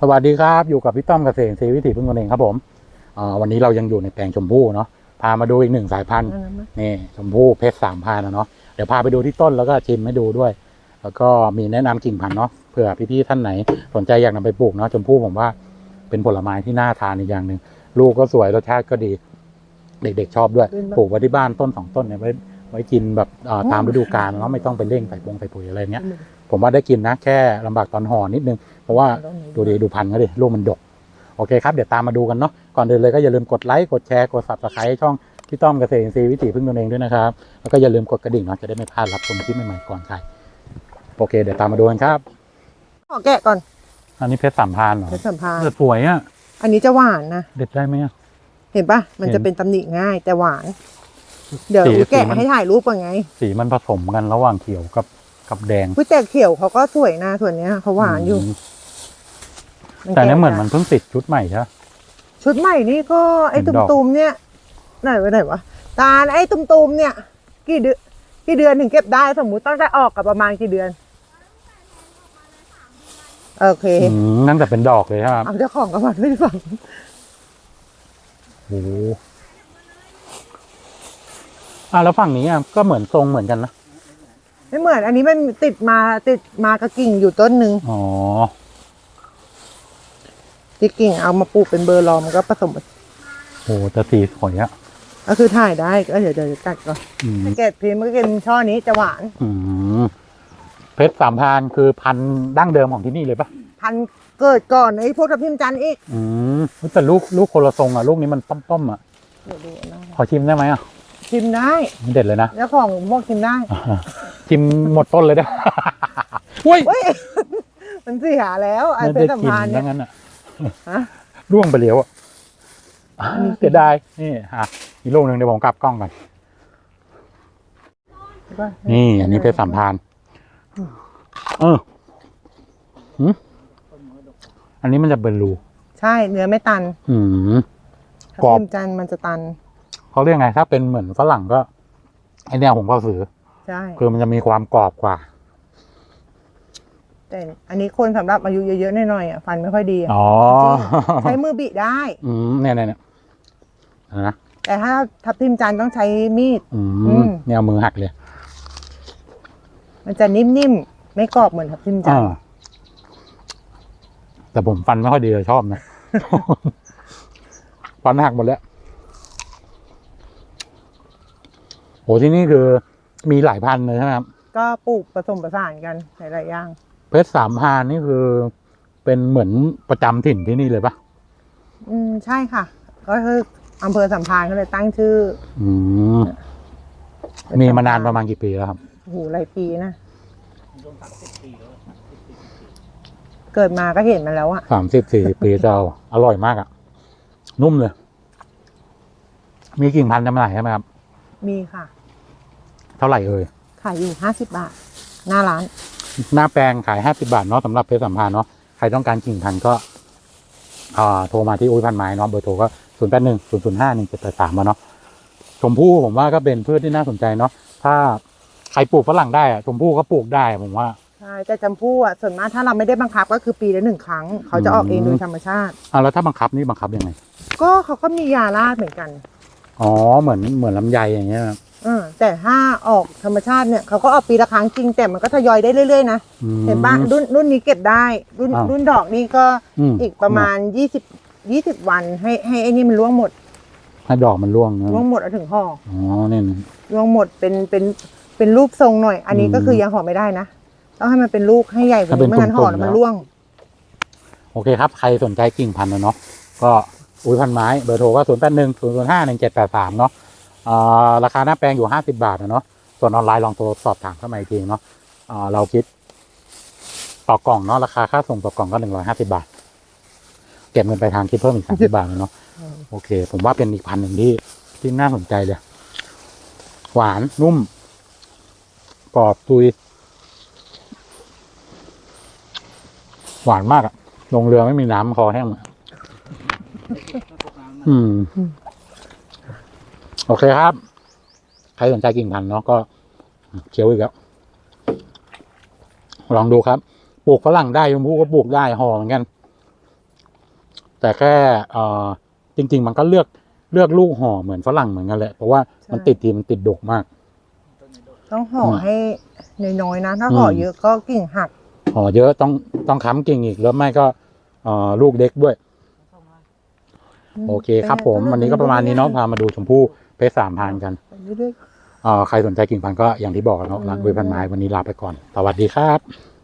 สวัสดีครับ อยู่กับพี่ต้อมเกษตรศรีวิถีพึ่งตนเองครับผมอ่าวันนี้เรายังอยู่ในแปลงชมพู่เนาะพามาดูอีกหนึ่งสายพันธุ์นี่ชมพู่เพชรสามพันนะเนาะเดี๋ยวพาไปดูที่ต้นแล้วก็ชิมให้ดูด้วย แล้วก็มีแนะนำกิ่งพันธุ์เนาะเผื่อพี่ๆท่านไหน สนใจอยากนำไปปลูกเนาะชมพู่ผมว่าเป็นผลไม้ที่น่าทานอีกอย่างหนึ่งลูกก็สวยรสชาติก็ดี เด็กๆชอบด้วยขึ้นมาปลูกไว้ที่บ้านต้นสองต้นเนี่ยไว้ไว้กินแบบอ่าตามฤดูกาลเนาะไม่ต้องไปเร่งใส่ปงใส่ปุ๋ยอะไรเงี้ย ผมว่าได้กินนะ แค่ลำบากตอนห่อนิดนึง เพราะว่าดูดิดูพันธุ์เขาดิลูกมันดก โอเคครับ เดี๋ยวตามมาดูกันเนาะก่อนอื่นเลยก็อย่าลืมกดไลค์กดแชร์กด subscribe ให้ช่องพี่ต้อมเกษตรอินทรีย์วิถีพึ่งตนเองด้วยนะครับ แล้วก็อย่าลืมกดกระดิ่งเนาะจะได้ไม่พลาดรับชมคลิปใหม่ๆก่อนใครโอเค เดี๋ยวตามมาดูกันครับขอแกะก่อน อันนี้เพชรสามพานเหรอเพชรสัมภาษแต่สวยอะอันนี้จะหวานนะเด็ดได้ไหมอะเห็นปะมันเห็จะนเป็นตำหนิง่ายแต่หวาน เดี๋ยวสีแกะสีมันให้ถ่ายรูปก่อนไง สีมันผสมกันระหว่างเขียวกับ กับแดงผู้แต่เขียวเขาก็สวยนะส่วนเนี้ยเขาหวานอยู่มแต่เนี้ยเหมือนแกะมันเพิ่งติดชุดใหม่ใช่ไหมชุดใหม่นี่ก็ไอ้เห็นตุ่ดอกมๆเนี่ยไหนไว้ไหนวะตาลไอ้ตุ่มๆเนี่ย กี่เดือนกี่เดือนถึงเก็บได้สมมุติต้องได้ออกกับประมาณกี่เดือนโอเคอืมนั่นแต่เป็นดอกเลยใช่ไหมครับเอาเจ้าของก็มาด้วยฟังโอ้โหอะแล้วฝั่งนี้อะก็เหมือนทรงเหมือนกันนะ ไม่เหมือนอันนี้มันติดมาติดมากระกิ่งอยู่ต้นหนึ่งอ๋อติดกิ่งเอามาปลูกเป็นเบอร์ลอมนก็ผสมโอ้แต่สีสวยอะก็คือถ่ายได้ก็เดี๋ยวเดี๋ยวตัดก่อนอืมเกตพรีมก็เป็นช่อนี้จะหวานอืมเพชรสามพานคือพันธุ์ดั้งเดิมของที่นี่เลยปะพันธุ์เกิดก่อนไอ้พวกทับทิมจันทร์อีก อืมแต่ลูกลูกคนละทรงอะลูกนี้มันป้อมๆอะเดี๋ยวดูนะขอชิมได้ไหมอะชิมได้มันเด็ดเลยนะ แล้วของพวกชิมได้ ชิมหมดต้นเลยได้ อุ้ยเฮ้ย มันเสียแล้วไอ้ไม่เป็นได้สัมกินพันธ์เนี่ทั้ยงนั้นอะฮะร่วงไปเลี้ยวอะเสียดายนี่ฮะอีกลูกหนึ่งเดี๋ยวผมกลับกล้องก่อนนี่ อันนี้เพชรสามพานเออหืมอันนี้มันจะเป็นรูใช่เนื้อไม่ตันอืมทับกรอบทิมจันทร์มันจะตัน เขาเรียกไง ถ้าเป็นเหมือนฝรั่งก็ไอเนี้ยผมก็ซื้อ ใช่คือมันจะมีความกรอบกว่า แต่อันนี้คนสำหรับอายุเยอะๆหน่อยๆอะฟันไม่ค่อยดีอะอ๋อใช้มือบิได้ อืมเนี่ยเนี่ยเนี่ยนะแต่ถ้าทับทิมจันทร์ต้องใช้มีด อือืมม เนี่ยเอามือหักเลยมันจะนิ่มๆ ไม่กรอบเหมือนทับทิมจันอ่าทร์แต่ผมฟันไม่ค่อยดีเลยชอบนะ ฟันหักหมดแล้วโหที่นี่คือ มีหลายพันเลยใช่ไหมครับ ก็ปลูกผสมผสานกันหลายๆอย่าง เพชรสามพานนี่คือเป็นเหมือนประจำถิ่นที่นี่เลยปะอืมใช่ค่ะ ก็คืออำเภอสัมพันธ์เขาเลยตั้งชื่ออืมมีมานานประมาณกี่ปีแล้วครับโอ้โหหลายปีนะเกิดมาก็เห็นมาแล้วอะสามสิบสี่สิบปีจะเอาอร่อยมากอะนุ่มเลย มีกิ่งพันธุ์จำหน่ายใช่ไหมครับ มีค่ะ เท่าไหร่เอ่ยขายอยู่ห้าสิบบาท หน้าร้าน หน้าแปลงขายห้าสิบาทเนาะสำหรับเพชรสัมพันธ์เนาะใครต้องการกิ่งพันธุ์ก็อ่าโทรมาที่อุ้ยพันไม้เนาะเบอร์โทรก็ศูนย์แปดหนึ่งศูนย์ศูนย์ห้าหนึ่งเจ็ดแปดสามเนาะชมพู่ผมว่าก็เป็นพืชที่น่าสนใจเนาะถ้าใครปลูกฝรั่งได้อะชมพู่ก็ปลูกได้ผมว่า ใช่แต่จำพู่อะส่วนมากถ้าเราไม่ได้บังคับก็คือปีละหนึ่งครั้ง เขาจะออกเองโดยธรรมชาติ อ่าแล้วถ้าบังคับนี่บังคับยังไง ก็เขาก็มียาลาดเหมือนกัน อ๋อเหมือนเหมือนลำไยอย่างเงี้ยครับ เออแต่ถ้าออกธรรมชาติเนี่ยเขาก็ออกปีละครั้งจริง แต่มันก็ทยอยได้เรื่อยๆนะอืม เห็นปะรุ่นรุ่นนี้เก็บได้ รุ่นอ้าวรุ่นดอกนี่ก็มอีกประมาณยี่สิบยี่สิบวันให้ให้ไอ้นี่มันร่วงหมดให้ดอกมันร่วงนะร่วงหมดเอาถึงห่ออ๋อเนี่ยร่วงหมดเป็นเป็นเป็นรูปทรงหน่อย อันนี้ก็คือมยังห่อไม่ได้นะต้องให้มันเป็นลูกให้ใหญ่กว่าถ้าเป็นี้นไม่งั้นห่อตุ่มๆแล้ว มันแล้วร่วง โอเคครับ ใครสนใจกิ่งพันธุ์นะเนาะก็อุ้ยพันไม้เบอร์โทรก็ศูนย์แปดหนึ่งศูนย์ศูนย์ห้าหนึ่งเจ็ดแปดสามเนาะอ่า ราคาหน้าแปลงอยู่ห้าสิบาทนะเนาะส่วนออนไลน์ลองโทรสอบถามเข้ามาอีกทีเนาะอ่าเราคิดต่อกล่องเนาะราคาค่าส่งต่อกล่องก็หนึ่งร้อยห้าสิบาท เก็บเงินไปลายทางคิดเพิ่มอีกสามสิบาทนะเนาะอืมโอเค ผมว่าเป็นอีกพันธุ์หนึ่งที่ที่น่าสนใจเลย หวานนุ่มกรอบตุย หวานมากอะลงเรือไม่มีน้ำคอแห้งอะอืม โอเคครับ ใครสนใจกิ่งพันธุ์เนาะก็เคี้ยวอีกแล้ว ลองดูครับ ปลูกฝรั่งได้ชมพู่ก็ปลูกได้ห่อเหมือนกัน แต่แค่เอ่อจริง ๆ มันก็เลือกเลือกลูกห่อเหมือนฝรั่งเหมือนกันแหละ เพราะว่ามันติดทีมันติดดกมาก ต้องห่ออืมให้น้อยๆนะ ถ้าห่ออมเยอะก็กิ่งหัก ห่อเยอะต้องต้องค้ำกิ่งอีกแล้วไม่ก็เอ่อลูกเด็กด้วย โอเคครับผม วันนี้ก็ประมาณนี้เนาะพามาดูชมพู่ เพชรสามพันกันไปเรื่อยๆเอ่อใครสนใจกิ่งพันธุ์ก็อย่างที่บอกเนาะร้านเวพันไม้วันนี้ลาไปก่อน สวัสดีครับ